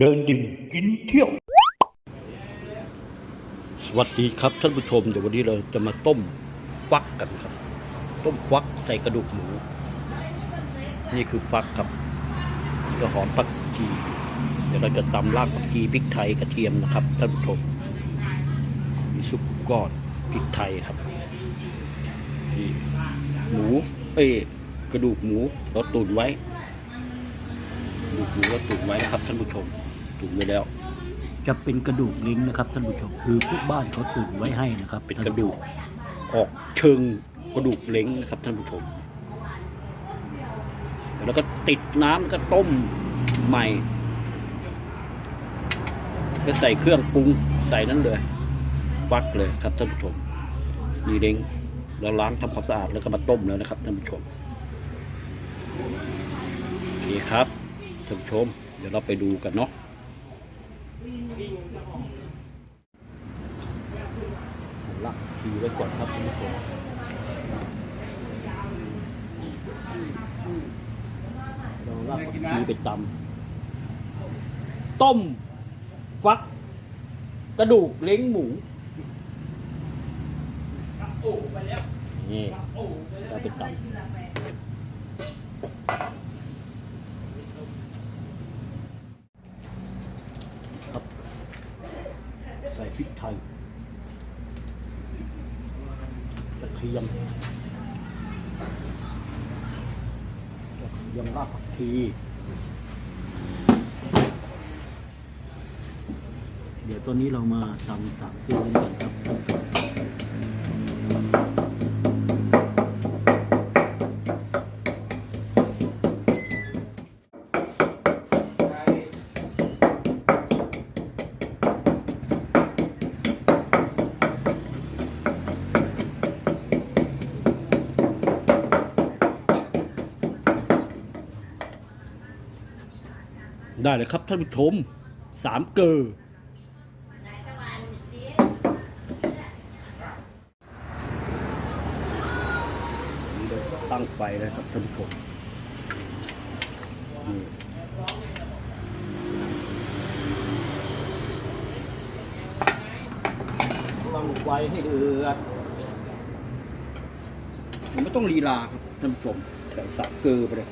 เดินดิ่งกินเที่ยว สวัสดีครับท่านผู้ชม เดี๋ยววันนี้เราจะมาต้มฟักกันครับ ต้มฟักใส่กระดูกหมู นี่คือฟักครับกระหอมผักชีเดี๋ยวเราจะตำรากผักชีพริกไทยกระเทียมนะครับท่านผู้ชม มีซุปก้อนพริกไทยครับนี่หมูเอ้กระดูกหมูเราตุนไว้กระดูกหมูเราตุนไว้นะครับท่านผู้ชม ตุนไว้แล้ว จะเป็นกระดูกลิงนะครับท่านผู้ชมคือพวกบ้านเขาตุนไว้ให้นะครับเป็นกระดูกออกเชิงกระดูกเล้งนะครับท่านผู้ชมแล้วก็ติดน้ำแล้วก็ต้มใหม่ ก็ใส่เครื่องปรุงใส่นั้นเลยฟักเลยครับท่านผู้ชมมีเล้งเราล้างทำความสะอาดแล้วก็มาต้มแล้วนะครับท่านผู้ชมโอเคครับท่านผู้ชม เดี๋ยวเราไปดูกันเนาะ ลักคีไว้ก่อนครับท่านผู้ชมเราลักผักชีไปตำต้ม ฟัก กระดูกเล้งหมูนี่เราไปตำครับ ใส่พริก ไทยกระเทียมกระเทียมรากผักชีเดี๋ยวตัวนี้เรามาทำสามตัวกันก่อนครับ ได้เลยครับท่านผู้ชมสามเกลอตั้งไฟเลยครับท่านผู้ชมตั้งไฟให้เดือดมันไม่ต้องลีลาครับท่านผู้ชมใส่สามเกลือไปเลย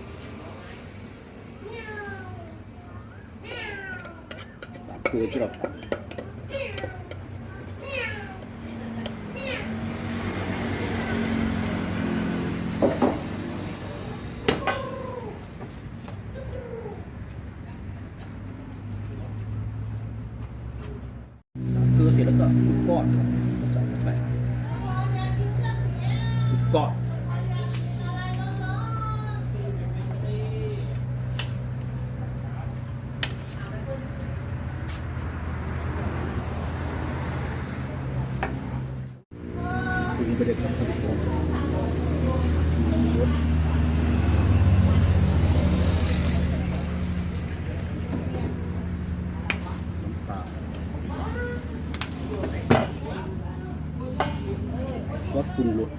สามเกลือที่เราทำคือเสร็จแล้วก็ทุกก้อนครับใส่ลง ไปทุกก้อนปรุงไปเลยครับท่านผู้ชมรสน้ำปลาซอสปรุงรส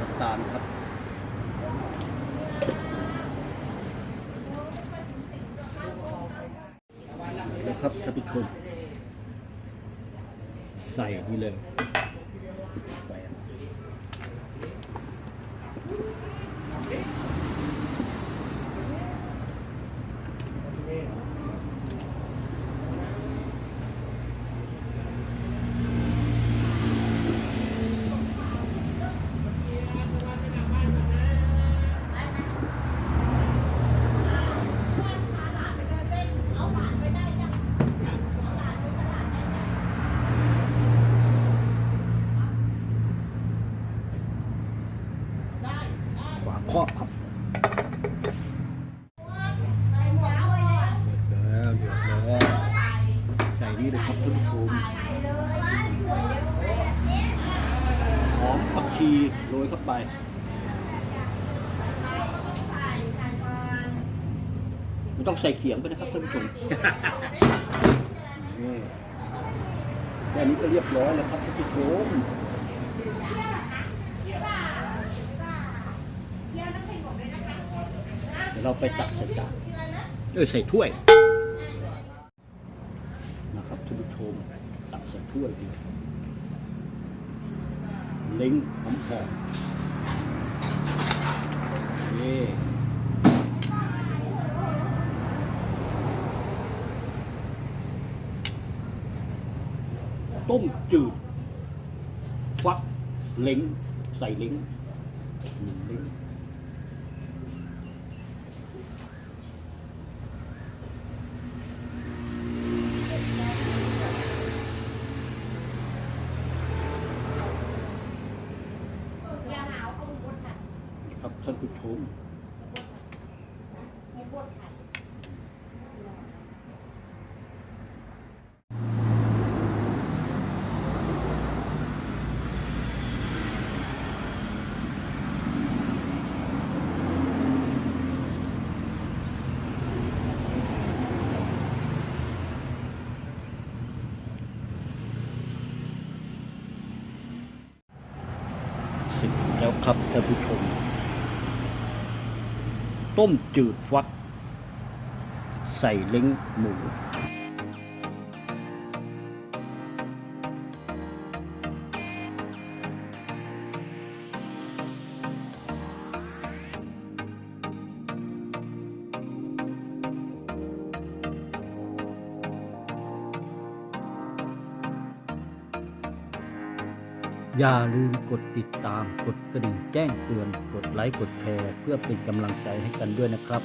น้ำตาลครับ แล้ว ครับท่านผู้ชม ใส่นี่เลย ครอบครับแล้วเดือดแล้วใส่นี่เลยครับท่านผู้ชมหอมผักชีโรยเข้าไปต้องใส่เขียงไปนะครับท่านผู้ชมนี่แค่นี้ก็เรียบร้อยแล้วครับท่านผู้ชม เดี๋ยวเราไปตักใส่จานเอ้ยใส่ถ้วยนะครับท่านผู้ชมตักใส่ถ้วยดีเล้งหอมหอมนี่ต้มจืดควักเล้งใส่เล้งหนึ่งเล้ง อย่าหาวเอาบดค่ะ ครับท่านผู้ชม มีบดค่ะ เสร็จ แล้วครับท่านผู้ชม ต้มจืดฟัก ใส่เล้งหมู อย่าลืมกดติดตาม กดกระดิ่งแจ้งเตือน กดไลค์ กดแชร์ เพื่อเป็นกำลังใจให้กันด้วยนะครับ